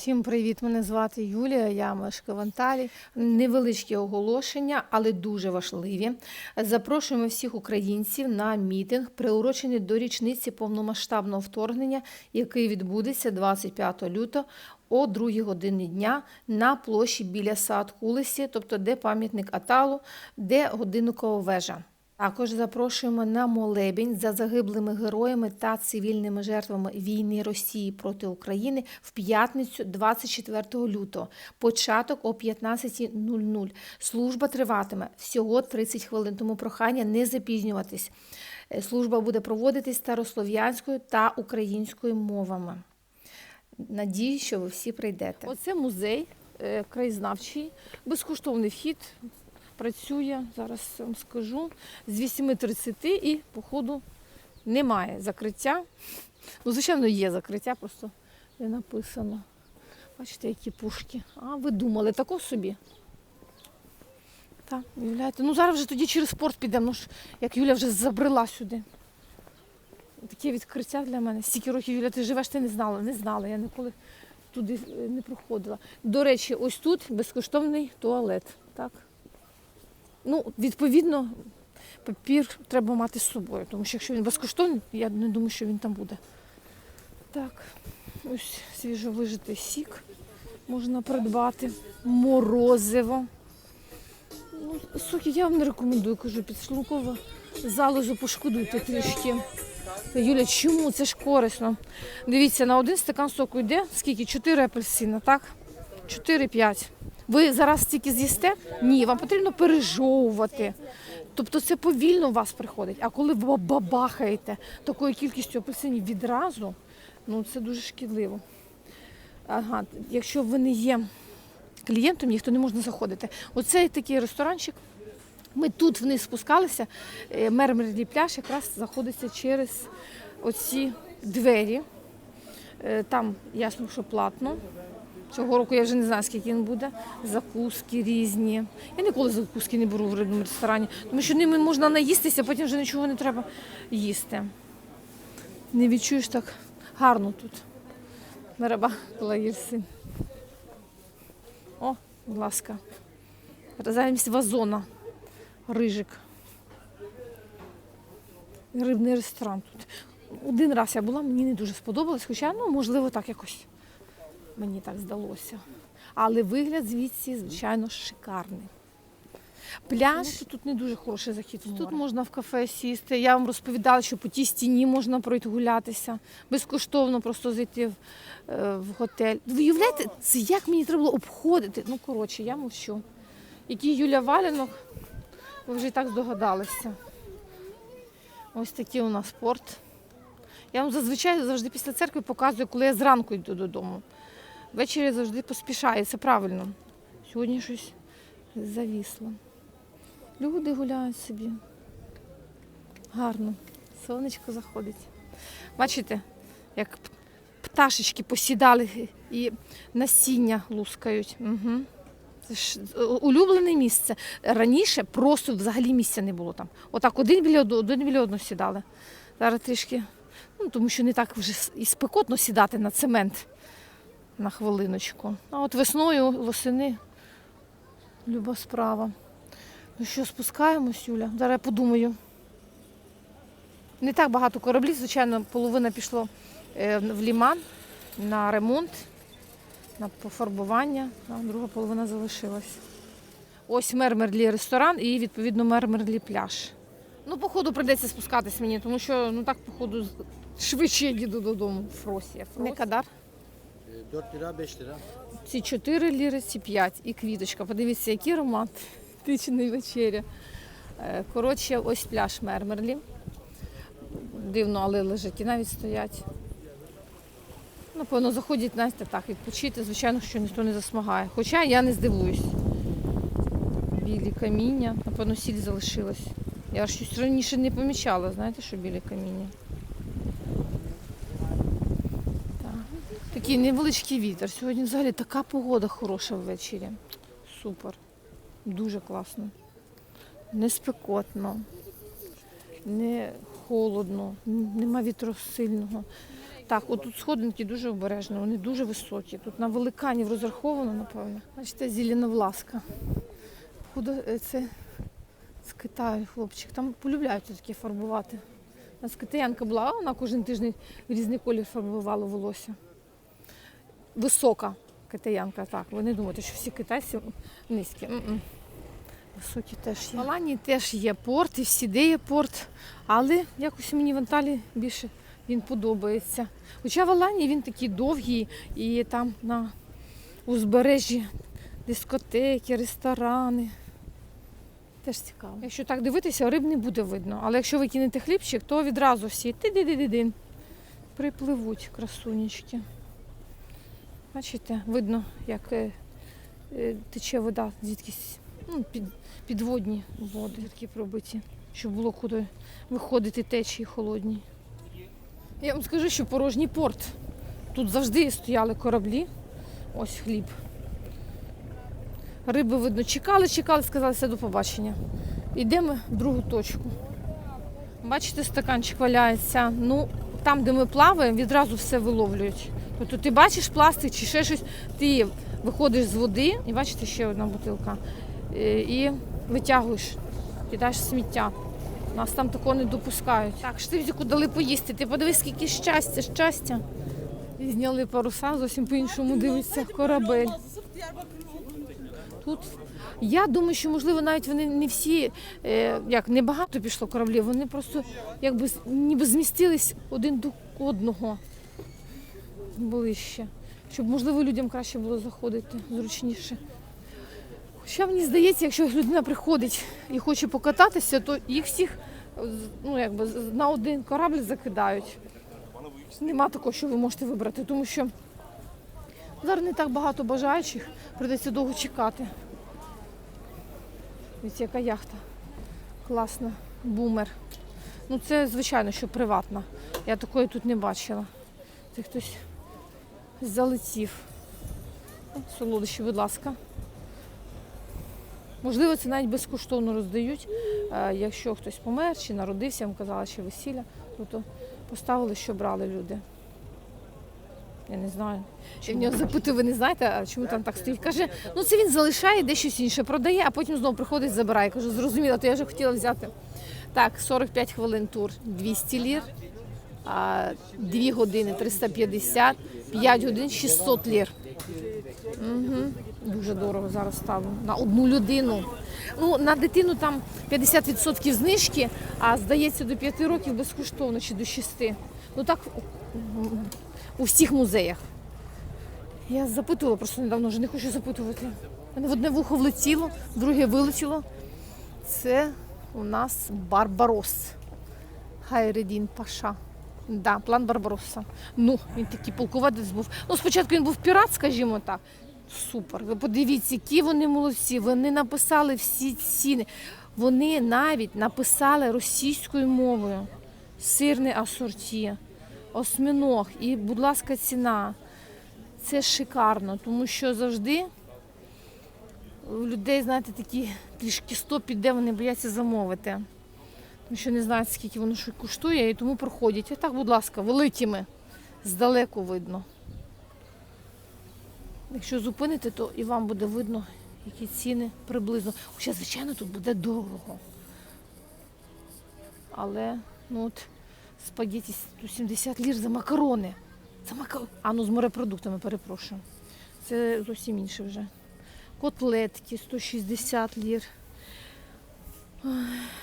Всім привіт! Мене звати Юлія, я мешкаю в Анталії. Невеличкі оголошення, але дуже важливі. Запрошуємо всіх українців на мітинг, приурочений до річниці повномасштабного вторгнення, який відбудеться 25 лютого о 2 годині дня на площі біля сад Кулесі, тобто де пам'ятник Аталу, де годинникова вежа. Також запрошуємо на молебень за загиблими героями та цивільними жертвами війни Росії проти України в п'ятницю 24 лютого. Початок о 15.00. Служба триватиме всього 30 хвилин, тому прохання не запізнюватись. Е, Служба буде проводитись старослов'янською та українською мовами. Надію, що ви всі прийдете. Оце музей е, краєзнавчий, безкоштовний вхід. Працює, зараз вам скажу, з 8.30 і, походу, немає закриття. Ну, звичайно, є закриття, просто не написано. Бачите, які пушки. А, ви думали, тако собі. Так, уявляєте. Ну зараз вже тоді через спорт підемо. Ну як Юля вже забрела сюди. Таке відкриття для мене. Стільки років Юля, ти живеш, ти не знала, не знала. Я ніколи туди е, не проходила. До речі, ось тут безкоштовний туалет. Так? Ну, відповідно, папір треба мати з собою, тому що якщо він безкоштовний, я не думаю, що він там буде. Так, ось свіжовижитий сік можна придбати, морозиво. Ну, соки я вам не рекомендую, кажу, підшлунково залозу пошкодуйте трішки. Юля, чому? Це ж корисно. Дивіться, на один стакан соку йде скільки? 4 апельсина, так? 4-5. Ви зараз стільки з'їсте? Ні, вам потрібно пережовувати. Тобто це повільно у вас приходить. А коли ви бабахаєте такою кількістю апельсинів відразу, ну це дуже шкідливо. Ага, якщо ви не є клієнтом, ніхто не можна заходити. Оцей такий ресторанчик. Ми тут вниз спускалися. е, Мермерлі пляж якраз заходиться через оці двері. Е, Там ясно, що платно. Цього року я вже не знаю, скільки він буде. Закуски різні. Я ніколи закуски не беру в рибному ресторані, тому що ними можна наїстися, потім вже нічого не треба їсти. Не відчуєш так гарно тут. Мераба, Лаїрсин. О, будь ласка. Замість вазона. Рижик. Рибний ресторан тут. Один раз я була, мені не дуже сподобалось, хоча, ну, можливо, так якось мені так здалося. Але вигляд звідси, звичайно, шикарний. Пляж тут не дуже хороший захід. Тут можна в кафе сісти. Я вам розповідала, що по тій стіні можна пройти гулятися. Безкоштовно просто зайти в, е, в готель. Ви уявляєте, це як мені треба було обходити? Ну, коротше, я мовчу. Який Юля Валянок, ви вже і так здогадалися. Ось такий у нас спорт. Я вам зазвичай завжди після церкви показую, коли я зранку йду додому. Ввечері завжди поспішаю, це правильно. Сьогодні щось завісло. Люди гуляють собі. Гарно. Сонечко заходить. Бачите, як пташечки посідали і насіння лускають. Угу. Це ж улюблене місце. Раніше просто взагалі місця не було там. Отак один біля одного, один біля одного сідали. Зараз трішки, ну тому що не так вже і спекотно сідати на цемент на хвилиночку. А от весною, восени люба справа. Ну що, спускаємось, Юля? Зараз я подумаю. Не так багато кораблів, звичайно, половина пішло е, в ліман на ремонт, на пофарбування, а друга половина залишилась. Ось Мермерлі ресторан і, відповідно, Мермерлі пляж. Ну, походу, прийдеться спускатись мені, тому що ну так, походу, швидше я їду додому. Фросія. Не кадар. 4 lira 5 lira. Ці 4 ліри, ці 5 і квіточка. Подивіться, який аромат. Тичної вечері. Е, Коротше, ось пляж Мермерлі. Дивно, але лежаки навіть стоять. Напевно, заходять знаєте, так, відпочити. Звичайно, що ніхто не засмагає. Хоча я не здивуюсь. Білі каміння, напевно, сіль залишилась. Я щось раніше не помічала, знаєте, що білі каміння. Такий невеличкий вітер. Сьогодні взагалі така погода хороша ввечері. Супер. Дуже класно. Не спекотно, не холодно, нема вітру сильного. Так, отут сходинки дуже обережно, вони дуже високі. Тут на великанів розраховано, напевно. Бачите, зеленовласка. Походу, е, це з Китаю хлопчик. Там полюбляють таке фарбувати. У нас китаянка була, а вона кожен тиждень різний колір фарбувала волосся. Висока китаянка, так. Ви не думаєте, що всі китайці низькі. М-м. Високі теж є. В Аланії теж є порт, і всіде є порт, але якось мені в Анталії більше він подобається. Хоча в Аланії він такий довгий, і там на узбережжі дискотеки, ресторани. Теж цікаво. Якщо так дивитися, риб не буде видно. Але якщо ви кинете хлібчик, то відразу всі ти-ди-ди-ди-дин припливуть красунечки. Бачите, видно, як е, е, тече вода, звідкись ну, під, підводні води такі пробиті, щоб було куди виходити течії холодні. Я вам скажу, що порожній порт. Тут завжди стояли кораблі. Ось хліб. Риби видно, чекали, чекали, сказали, все до побачення. Йдемо в другу точку. Бачите, стаканчик валяється. Ну, там, де ми плаваємо, відразу все виловлюють. Тобто ти бачиш пластик чи ще щось, ти виходиш з води, і бачите, ще одна бутилка, е, і витягуєш, кидаєш сміття. Нас там такого не допускають. Так, штивзіку дали поїсти. Ти подивись, скільки щастя, щастя. І зняли паруса, зовсім по-іншому дивиться корабель. Тут я думаю, що можливо навіть вони не всі, е, як небагато пішло кораблів, вони просто якби ніби змістились один до одного ближче. Щоб можливо людям краще було заходити зручніше. Хоча мені здається, якщо людина приходить і хоче покататися, то їх всіх ну, якби, на один корабль закидають. Нема такого, що ви можете вибрати, тому що зараз не так багато бажаючих, придеться довго чекати. Ось яка яхта. Класна. Бумер. Ну це, звичайно, що приватна. Я такої тут не бачила. Це хтось залетів. Солодощі, будь ласка. Можливо, це навіть безкоштовно роздають. Е, Якщо хтось помер чи народився, їм казали, що весілля, то, то поставили, що брали люди. Я не знаю. Я в нього запитую, ви не знаєте, а чому там так стоїть? Каже, ну це він залишає, де щось інше продає, а потім знову приходить, забирає. Кажу, зрозуміло, то я вже хотіла взяти. Так, 45 хвилин тур 200 лір, 2 години 350, 5 годин 600 лір. Угу. Дуже дорого зараз стало. На одну людину. Ну, на дитину там 50% знижки, а здається до 5 років безкоштовно чи до 6. Ну так у всіх музеях. Я запитувала просто недавно, вже не хочу запитувати. Мене в одне вухо влетіло, друге вилетіло. Це у нас Барбарос. Хайредін Паша. Да, план Барбароса. Ну, він такий полководець був. Ну, спочатку він був пірат, скажімо так. Супер. Ви подивіться, які вони молодці. Вони написали всі ціни. Вони навіть написали російською мовою. Сирне асорті, осьминог і, будь ласка, ціна. Це шикарно, тому що завжди у людей, знаєте, такі трішки стоп іде, вони бояться замовити. Тому що не знають, скільки воно що коштує, і тому проходять. А так, будь ласка, великими, здалеку видно. Якщо зупините, то і вам буде видно, які ціни приблизно. Хоча, звичайно, тут буде дорого. Але ну от спагеті 170 лір за макарони. За макарони. А ну з морепродуктами, перепрошую. Це зовсім інше вже. Котлетки 160 лір.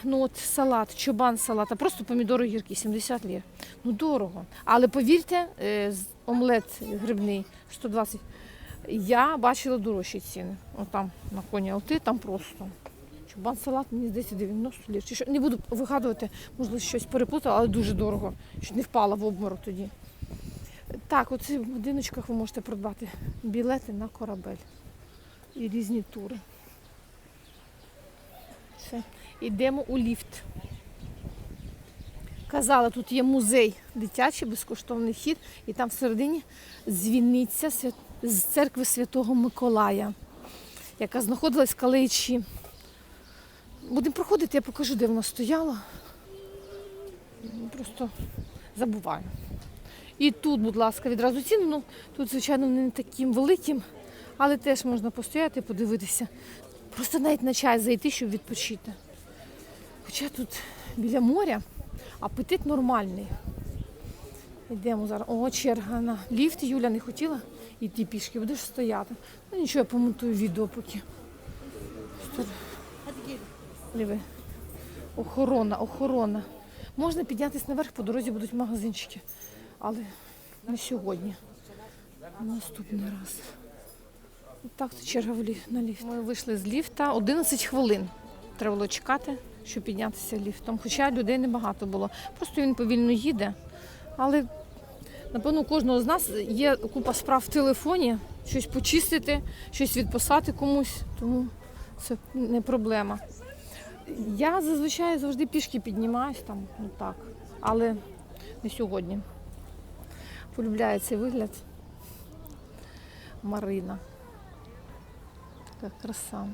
Ну от салат, чобан салат, а просто помідори гіркі 70 лір. Ну дорого. Але повірте, е, омлет грибний 120. Я бачила дорожчі ціни. Отам на коні Алти, там просто. Чубан салат, мені здається, 90 лір. Чи що? Не буду вигадувати, можливо, щось переплутала, але дуже дорого. Щоб не впала в обморок тоді. Так, оці в будиночках ви можете придбати білети на корабель і різні тури. Все. Йдемо у ліфт. Казала, тут є музей дитячий, безкоштовний хід, і там всередині дзвіниця з церкви Святого Миколая, яка знаходилась в Каличі. Будемо проходити, я покажу, де вона стояла. Просто забуваю. І тут, будь ласка, відразу ціни. Ну, тут, звичайно, не таким великим, але теж можна постояти, і подивитися. Просто навіть на чай зайти, щоб відпочити. Хоча тут біля моря апетит нормальний. Йдемо зараз. О, черга на ліфт. Юля не хотіла йти пішки, будеш стояти. Ну нічого, я помонтую відео поки. Ліве. Охорона, охорона. Можна піднятися наверх, по дорозі будуть магазинчики. Але не сьогодні. Наступний раз. Так, це черга в ліфт, на ліфт. Ми вийшли з ліфта 11 хвилин. Треба було чекати, щоб піднятися ліфтом. Хоча людей небагато було. Просто він повільно їде. Але напевно у кожного з нас є купа справ в телефоні, щось почистити, щось відписати комусь, тому це не проблема. Я зазвичай завжди пішки піднімаюсь там, ну так, але не сьогодні. Полюбляє цей вигляд. Марина. Така краса.